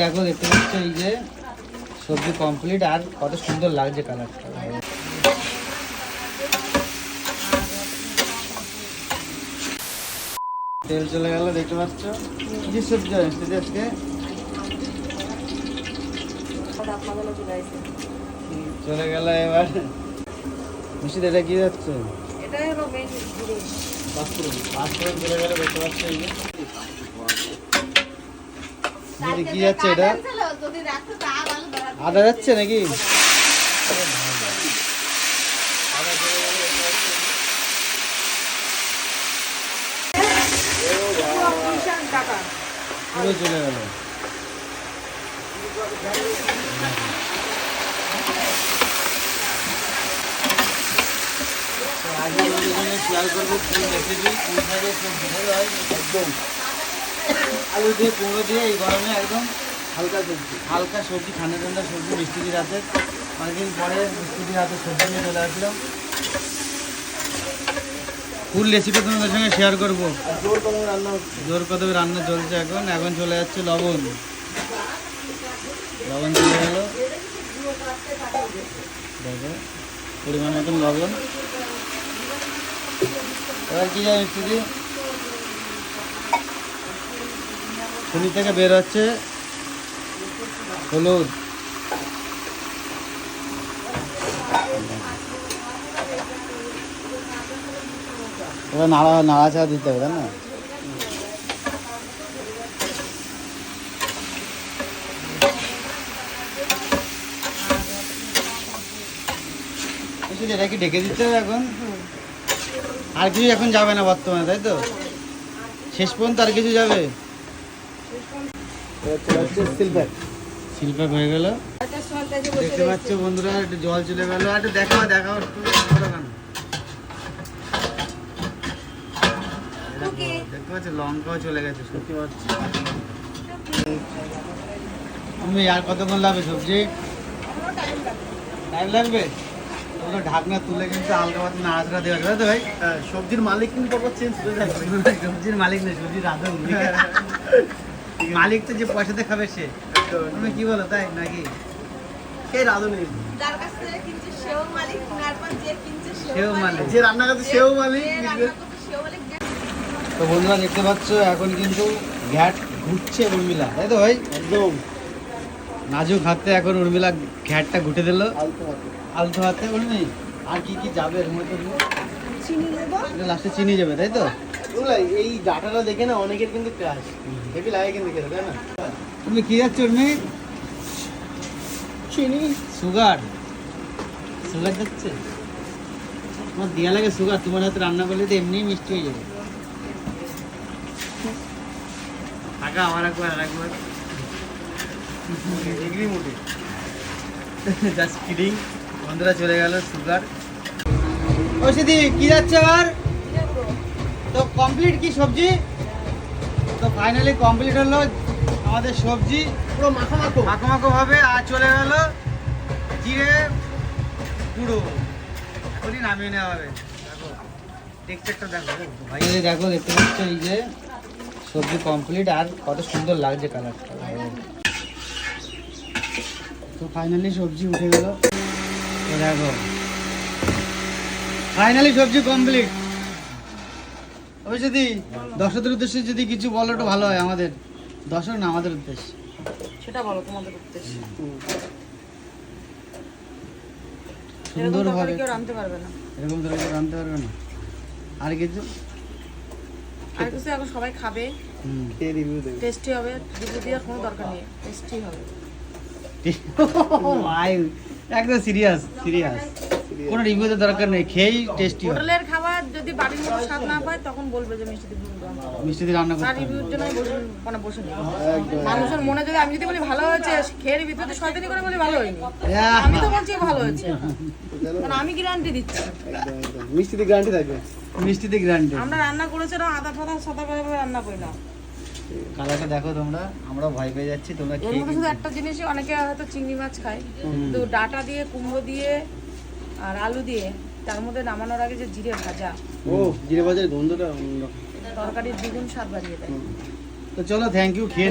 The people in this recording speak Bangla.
দেখো দেখতে পাচ্ছ এই যে সবজি কমপ্লিট আর কত সুন্দর লাগছে কালারটা তেল চলে গেল দেখতে পাচ্ছ? কি সবজি আসছে আজকে। চলে গেল এবার। মিষ্টি এটা কি যাচ্ছে? এটাই হলো পাঁচফোড়ন পাঁচফোড়ন চলে গেল দেখতে পাচ্ছ এই যে। কি যাচ্ছে এটা? ভালো আদা যাচ্ছে নাকি? চলে গেল। শেয়ার করব শাকের সবজি হয়, একদম। আলু দিয়ে কুমড়ো দিয়ে এই গরমে একদম হালকা সবজি হালকা সবজি ঠান্ডা ঠান্ডা সবজি মিষ্টির রাতে। অনেকদিন পরে মিষ্টির রাতে সবজি নিয়ে চলে আসলাম। ফুল রেসিপি তোমাদের সঙ্গে শেয়ার করব। জোর কদমে রান্না হচ্ছে। জোর কদমে রান্না চলছে এখন। এখন চলে যাচ্ছে লবণ। লবণ চলে গেল দেখো পরিমাণ মতন লবণ। এবার কি যায় মিস্ত্রি খুনি থেকে বের হচ্ছে হলুদ। এবার নাড়া নাড়াচাড়া দিতে হবে না? এটা কি ঢেকে দিতে হবে এখন? আর কিছু এখন যাবে না বর্তমানে, তাই তো? শেষ পর্যন্ত আর কিছু যাবে? সিলভার হয়ে গেল। দেখতে পাচ্ছ বন্ধুরা একটু জল চলে গেল। একটু দেখাও দেখাও একটু করো কেন? টুকি। দেখতে পাচ্ছ লঙ্কাও চলে গেছে সত্যি পাচ্ছি। তুমি আর কতক্ষণ লাগবে সবজি? টাইম লাগবে? ঢাকনা তুলে কিন্তু হালকা পাতলা নাড়াচাড়া দেওয়া যাবে। তো ভাই? হ্যাঁ সবজির মালিক কিন্তু চেঞ্জ সবজির মালিক নেই সবজির রাধা মালিক তো যে পয়সাতে খাবে সে। তুমি কি বলো তাই নাকি? কে রাঁধুনি যার কাছ থেকে কিনছে সেও মালিক যে কিনছে সেও সেও মালিক। মালিক। যে রান্না করছে সেও মালিক তো বন্ধুরা দেখতে পাচ্ছ এখন কিন্তু ঘ্যাট ঘুরছে উর্মিলা। তাই তো ভাই? একদম। নাজুক হাতে এখন উর্মিলা ঘ্যাটটা ঘুটে দিল। আলতো হাতে। আলতো হাতে উর্মি? আর কি কি যাবে এর মধ্যে? চিনি লাস্টে চিনি যাবে তাই তো? এই ডাটাটা দেখে না অনেকের কিন্তু ক্রাশ তুমি কি যাচ্ছ উর্মি? চিনি। সুগার। সুগার যাচ্ছে তোমার দেওয়া লাগে সুগার তোমার হাতে রান্না করলে তো এমনিই মিষ্টি হয়ে যাবে। টাকা আমার একবার আর একবার। ডিগ্রি মোটে। জাস্ট কিডিং বন্ধুরা চলে গেল সুগার। ও সিদি কি যাচ্ছে আবার? তো কমপ্লিট কি সবজি? তো ফাইনালি কমপ্লিট হলো আমাদের সবজি। পুরো মাখো মাখো মাখো মাখো হবে আর চলে গেল জিরে গুঁড়ো। এখনই নামিয়ে নেওয়া হবে। দেখো টেক্সচারটা দেখো ফাইনালি দেখো দেখতে পাচ্ছ এই যে সবজি কমপ্লিট আর কত সুন্দর লাগছে কালারটা তো ফাইনালি সবজি উঠে গেল। দেখো ফাইনালি সবজি কমপ্লিট ওই যদি দর্শকদের উদ্দেশ্যে যদি কিছু বলো একটু ভালো হয় আমাদের। দর্শক না আমাদের উদ্দেশ্যে। সেটা বলো তোমাদের উদ্দেশ্য। সুন্দর ভাবে কেউ রাঁধতে পারবে না। এরকম তরকারি রাঁধতে পারবে না। আর কিছু? আর কিছু এখন সবাই খাবে। হুম। রিভিউ দেবে? টেস্টি হবে দুপুর দেওয়ার কোনো দরকার নেই। টেস্টি হবে। একদম সিরিয়াস সিরিয়াস কোনো রিভিউতে দরকার নেই খেয়েই টেস্টি হয়। হোটেলের খাবার যদি বাড়ির মতো স্বাদ না পায় তখন বলবে যে মিষ্টি মিষ্টি দিয়ে রান্না করতে রিভিউর জন্য বসে মানে বসে মানুষের মনে যদি আমি যদি বলি ভালো হয়েছে খেয়ে ভিতরে তো শয়তানি করে বলি ভালো হয়নি। আমি তো বলছি ভালো হয়েছে? কারণ আমি গ্যারান্টি দিচ্ছি। একদম মিষ্টিতে গ্যারান্টি থাকবে। মিষ্টিতে গ্রান্ডে আমরা রান্না করেছি না আদা ফাদা সাদা ভাবে রান্না করি না। কালারটা দেখো তোমরা। আমরা ভয় পেয়ে যাচ্ছি তোমরা খেয়ে শুধু একটা জিনিসই অনেকে হয়তো চিংড়ি মাছ খায়। কিন্তু ডাটা দিয়ে কুমড়ো দিয়ে আর আলু দিয়ে। তার মধ্যে নামানোর আগে যে জিরে ভাজা ও জিরে ভাজার গন্ধটা তরকারি তরকারির দ্বিগুণ স্বাদ বাড়িয়ে দেয়। তো চলো থ্যাংক ইউ খেয়ে